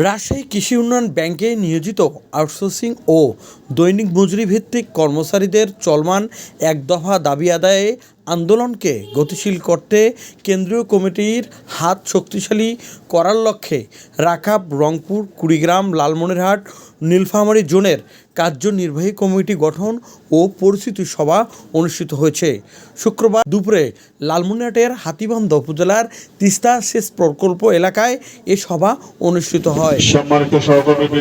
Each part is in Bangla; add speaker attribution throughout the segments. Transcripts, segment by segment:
Speaker 1: রাজশাহী কৃষি উন্নয়ন ব্যাংকে নিয়োজিত আউটসোর্সিং ও দৈনিক মজুরি ভিত্তিক কর্মচারীদের চলমান এক দফা দাবি আদায়ে আন্দোলনকে গতিশীল করতে কেন্দ্রীয় কমিটির হাত শক্তিশালী করার লক্ষ্যে রাখাব রংপুর কুড়িগ্রাম লালমনিরহাট নীলফামারী জোনের কার্যনির্বাহী কমিটি গঠন ও পরিস্থিতি সভা অনুষ্ঠিত হয়েছে। শুক্রবার দুপুরে লালমনিরহাটের হাতিবান্ধ উপজেলার তিস্তা সেচ প্রকল্প এলাকায় এ সভা অনুষ্ঠিত হয়।
Speaker 2: সম্মানিত সহকর্মী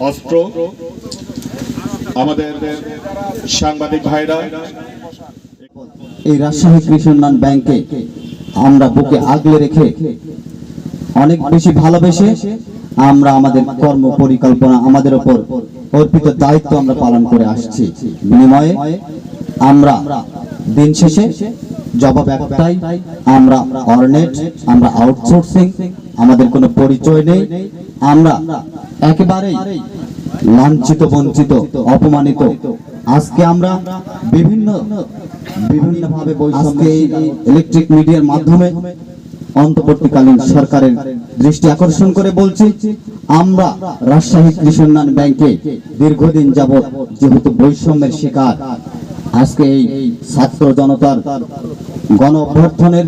Speaker 2: অস্ত্র আমাদের সাংবাদিক ভাইরা।
Speaker 3: এই রাজশাহী কৃষি ব্যাংকে আমরা বুকে আগলে রেখে অনেক বেশি ভালোবেসে আমরা আমাদের কর্ম পরিকল্পনা, আমাদের উপর অর্পিত দায়িত্ব আমরা পালন করে আসছি। বিনিময়ে আমরা দিন শেষে জবাব একটাই, আমরা অর্নেট, আমরা আউটসোর্সিং আমাদের কোনো পরিচয় নেই। আমরা একেবারেই লাঞ্ছিত বঞ্চিত অপমানিত। আজকে আমরা বিভিন্ন বিভিন্ন ভাবে বৈষম্য ইলেকট্রিক মিডিয়ার মাধ্যমে অন্তর্বর্তীকালীন সরকারের দৃষ্টি আকর্ষণ করে বলছি আমরা রাজশাহী কৃষি উন্নয়ন ব্যাংকে দীর্ঘদিন যাবৎ যেহেতু বৈষম্যের শিকার আজকে এই ছাত্র জনতার গণ অভ্যর্থনের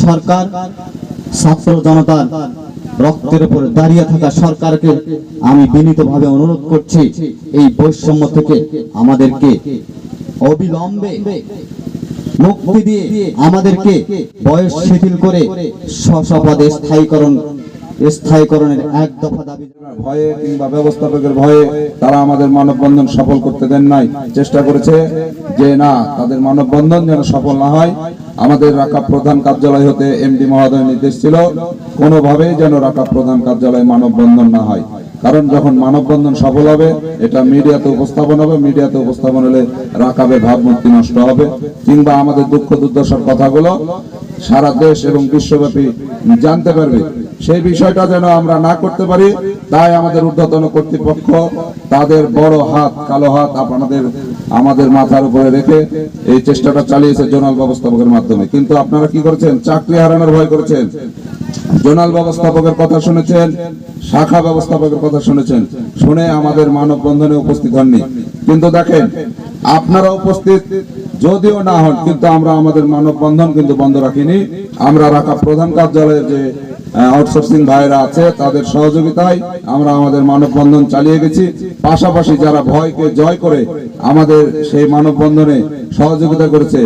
Speaker 3: সরকার ছাত্র জনতার রক্তের উপর দাঁড়িয়ে থাকা সরকারকে আমি বিনীতভাবে অনুরোধ করছি, এই বৈষম্য থেকে আমাদেরকে অবিলম্বে মুক্তি দিয়ে আমাদেরকে বয়স শিথিল করে স্বপদে স্থায়ীকরণ স্থায়ীকরণের এক দফা দাবি
Speaker 4: ভয়ে কিংবা ব্যবস্থাপকের ভয়ে তারা আমাদের মানববন্ধন সফল করতে দেন নাই। চেষ্টা করেছে যে না, তাদের মানববন্ধন যেন সফল না হয়। আমাদের রাখা প্রধান কার্যালয় হতে এমডি মহোদয় নির্দেশ ছিল, কোনোভাবেই যেন রাখা প্রধান কার্যালয়ে মানববন্ধন না হয়। কারণ যখন মানববন্ধন সফল হবে, এটা মিডিয়াতে উপস্থাপন হবে। মিডিয়াতে উপস্থাপন হলে রাকাবের ভাবমূর্তি নষ্ট হবে। কিংবা আমাদের দুঃখ দুর্দশার কথাগুলো সারা দেশ এবং বিশ্বব্যাপী জানতে পারবে। সেই বিষয়টা যেন আমরা না করতে পারি, তাই আমাদের ঊর্ধ্বতন কর্তৃপক্ষ তাদের বড় হাত, কালো হাত আপনাদের, আমাদের মাথার উপরে রেখে এই চেষ্টাটা চালিয়েছে জোনাল ব্যবস্থাপকের মাধ্যমে। কিন্তু আপনারা কি করেছেন? চাকরি হারানোর ভয় করেছেন? জোনাল ব্যবস্থাপকের কথা শুনেছেন? শাখা ব্যবস্থাপকের কথা শুনেছেন? শুনে আমাদের মানববন্ধনে উপস্থিত হননি। কিন্তু দেখেন আপনারা উপস্থিত, যদিও না হন, কিন্তু আমরা আমাদের মানববন্ধন কিন্তু বন্ধ রাখিনি। আমরা রাখা প্রধান কার্যালয়ের যে আউটসোর্সিং ভাইরা আছে, তাদের সহযোগিতায় আমরা আমাদের মানববন্ধন চালিয়ে গেছি। পাশাপাশি যারা ভয়কে জয় করে আমাদের সেই মানববন্ধনে সহযোগিতা করেছে